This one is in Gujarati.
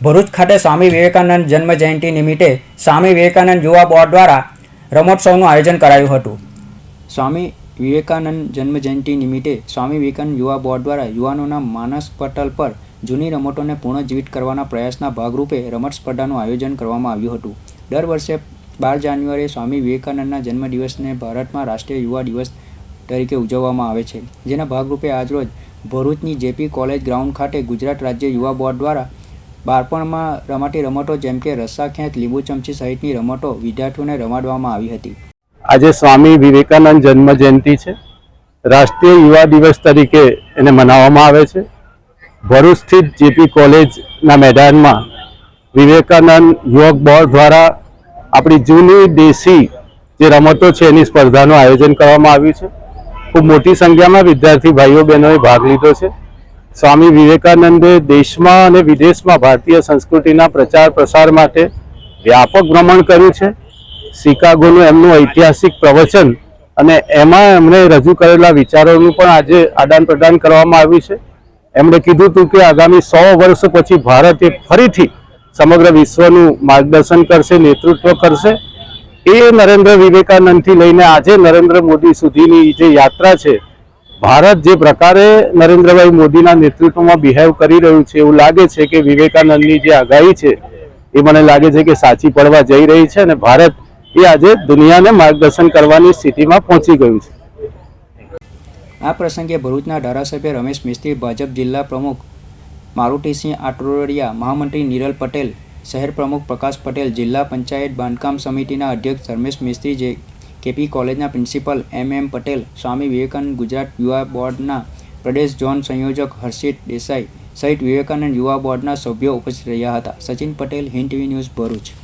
ભરૂચ ખાતે સ્વામી વિવેકાનંદ જન્મ જયંતિ નિમિત્તે સ્વામી વિવેકાનંદ યુવા બોર્ડ દ્વારા રમોત્સવનું આયોજન કરાયું હતું. સ્વામી વિવેકાનંદ જન્મ જયંતિ નિમિત્તે સ્વામી વિવેકાનંદ યુવા બોર્ડ દ્વારા યુવાનોના માનસ પટલ પર જૂની રમતોને પુનઃજીવિત કરવાના પ્રયાસના ભાગરૂપે રમત સ્પર્ધાનું આયોજન કરવામાં આવ્યું હતું. દર વર્ષે બાર જાન્યુઆરીએ સ્વામી વિવેકાનંદના જન્મદિવસને ભારતમાં રાષ્ટ્રીય યુવા દિવસ તરીકે ઉજવવામાં આવે છે. જેના ભાગરૂપે આજરોજ ભરૂચની જેપી કોલેજ ગ્રાઉન્ડ ખાતે ગુજરાત રાજ્ય યુવા બોર્ડ દ્વારા બાળપણમાં રમાતી રમતો જેમ કે રસ્સા ખેંચ, લીંબુ ચમચી સહિતની રમતો વિદ્યાર્થીઓને રમાડવામાં આવી હતી. આજે સ્વામી વિવેકાનંદ જન્મ જયંતિ છે. રાષ્ટ્રીય યુવા દિવસ તરીકે એને મનાવવામાં આવે છે. ભરૂચ સ્થિત જેપી કોલેજના મેદાનમાં વિવેકાનંદ યુવક બોર્ડ દ્વારા આપણી જૂની દેશી જે રમતો છે એની સ્પર્ધાનું આયોજન કરવામાં આવ્યું છે. ખૂબ મોટી સંખ્યામાં વિદ્યાર્થી ભાઈઓ બહેનોએ ભાગ લીધો છે. સ્વામી વિવેકાનંદે દેશમાં અને વિદેશમાં ભારતીય સંસ્કૃતિના પ્રચાર પ્રસાર માટે વ્યાપક ભ્રમણ કર્યું છે. શિકાગોનું એમનું ઐતિહાસિક પ્રવચન અને એમાં એમણે રજૂ કરેલા વિચારોનું પણ આજે આદાન પ્રદાન કરવામાં આવ્યું છે. એમણે કીધું હતું કે આગામી સો વર્ષ પછી ભારત ફરીથી સમગ્ર વિશ્વનું માર્ગદર્શન કરશે, નેતૃત્વ કરશે. એ નરેન્દ્ર વિવેકાનંદથી લઈને આજે નરેન્દ્ર મોદી સુધીની જે યાત્રા છે ભારત જે પ્રકારે નરેન્દ્રભાઈ મોદીના નેતૃત્વમાં બિહેવ કરી રહ્યું છે, એવું લાગે છે કે વિવેકાનંદની જે આગાહી છે, એ મને લાગે છે કે સાચી પડવા જઈ રહી છે અને ભારત એ આજે દુનિયાને માર્ગદર્શન કરવાની સ્થિતિમાં પહોંચી ગયું છે. આ પ્રસંગે ભરૂચના ધારાસભ્ય રમેશ મિસ્ત્રી, ભાજપ જિલ્લા પ્રમુખ મારુતિસિંહ આટોડિયા, મહામંત્રી નિરલ પટેલ, શહેર પ્રમુખ પ્રકાશ પટેલ, જિલ્લા પંચાયત બાંધકામ સમિતિના અધ્યક્ષ ધર્મેશ મિસ્ત્રી જે કેપી કોલેજના principal M M Patel, Swami Vivekananda Gujarat યુવા બોર્ડના પ્રદેશ ઝોન સંયોજક હર્ષિત દેસાઈ સહિત વિવેકાનંદ યુવા બોર્ડના સભ્યો ઉપસ્થિત રહ્યા હતા. Sachin Patel, Hind TV news Bharuch.